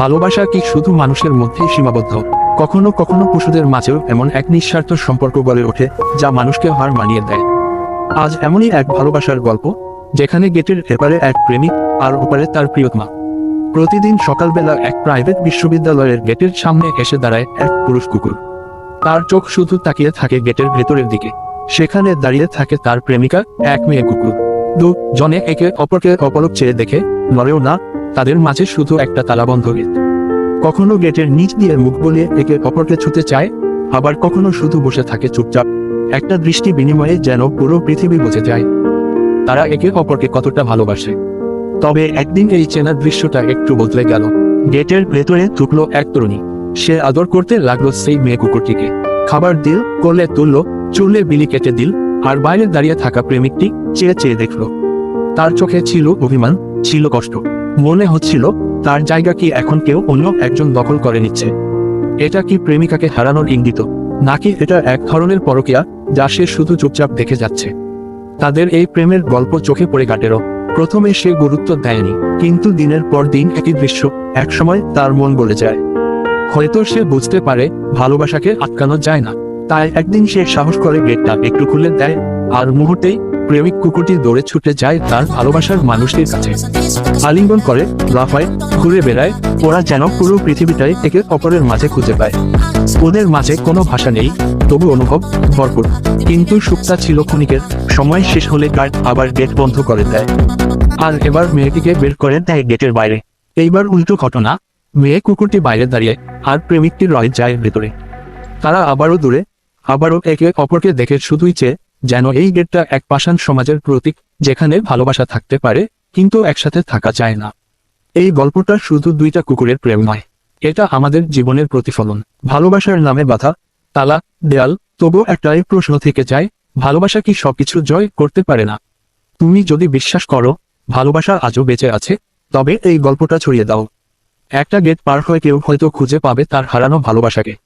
ভালোবাসা কি শুধু মানুষের মধ্যেই সীমাবদ্ধ? কখনো কখনো পশুদের মাঝেও এমন এক নিঃস্বার্থ সম্পর্ক গড়ে ওঠে, যা মানুষকে হার মানিয়ে দেয়। আজ এমনই এক ভালোবাসার গল্প, যেখানে গেটের এপারে এক প্রেমিক আর ওপারে তার প্রিয়তমা। প্রতিদিন সকালবেলা এক প্রাইভেট বিশ্ববিদ্যালয়ের গেটের সামনে এসে দাঁড়ায় এক পুরুষ কুকুর। তার চোখ শুধু তাকিয়ে থাকে গেটের ভেতরের দিকে। সেখানে দাঁড়িয়ে থাকে তার প্রেমিকা, এক মেয়ে কুকুর। দু, জনে একে অপরকে অপলক চেয়ে দেখে নড়েও না তাদের মাঝে শুধু একটা তালাবন্ধ গেট। কখনো গেটের নিচ দিয়ে মুখ বলিয়ে একে অপরকে ছুতে চায়, আবার কখনো শুধু বসে থাকে চুপচাপ। একটা দৃষ্টি বিনিময়ে যেন পুরো পৃথিবী বুঝে যায়। তারা একে অপরকে কতটা ভালোবাসে। তবে একদিন এই চেনার দৃশ্যটা একটু বদলে গেল। গেটের ভেতরে ঢুকলো এক তরুণী। সে আদর করতে লাগল সেই মেয়ে কুকুরটিকে। খাবার দিল, কোলে তুলল, চুলে বিলি কেটে দিল, আর বাইরে দাঁড়িয়ে থাকা প্রেমিকটি চেয়ে চেয়ে দেখল। তার চোখে ছিল অভিমান, ছিল কষ্ট। মনে হচ্ছিল, তার জায়গা কি এখন কেউ অন্য একজন দখল করে নিচ্ছে। এটা কি প্রেমিকাকে হারানোর ইঙ্গিত? নাকি এটা এক ধরনের পরকিয়া, যা সে শুধু চুপচাপ দেখে যাচ্ছে? তাদের এই প্রেমের গল্প চোখে পড়ে কাটেরও। প্রথমে সে গুরুত্ব দেয়নি, কিন্তু দিনের পর দিন একই দৃশ্য, একসময় তার মন বলে যায়। হয়তো সে বুঝতে পারে, ভালোবাসাকে আটকানো যায় না। তাই একদিন সে সাহস করে গেটটা একটু খুলে দেয়, আর মুহূর্তেই প্রেমিক কুকুরটি দৌড়ে ছুটে যায় তার ভালোবাসার মানুষটির কাছে। আলিঙ্গন করে, লাফায়, ঘুরে বেড়ায়, ওরা যেন পুরো পৃথিবীটাই একে অপরের মাঝে খুঁজে পায়। ওদের মাঝে কোনো ভাষা নেই, তবু অনুভব ভরপুর। কিন্তু সুপ্তা ছিল ক্ষণিকের, সময় শেষ হলে গার্ড আবার গেট বন্ধ করে দেয়। আর এবার মেয়েটিকে বের করে দেয় গেটের বাইরে। এইবার উল্টো ঘটনা, মেয়ে কুকুরটি বাইরে দাঁড়িয়ে আর প্রেমিকটি রয় যায় ভেতরে। তারা আবারও দূরে, আবারও একে অপরকে দেখে শুধুই চেয়ে যেন এই গেটটা এক পাষাণ সমাজের প্রতীক, যেখানে ভালোবাসা থাকতে পারে, কিন্তু একসাথে থাকা যায় না। এই গল্পটা শুধু দুইটা কুকুরের প্রেম নয়। এটা আমাদের জীবনের প্রতিফলন। ভালোবাসার নামে বাধা, তালা, দেয়াল, তবু একটাই প্রশ্ন থেকে যায়, ভালোবাসা কি সবকিছু জয় করতে পারে না? তুমি যদি বিশ্বাস করো, ভালোবাসা আজও বেঁচে আছে, তবে এই গল্পটা ছড়িয়ে দাও। একটা গেট পার হয়ে কেউ হয়তো খুঁজে পাবে তার হারানো ভালোবাসাকে।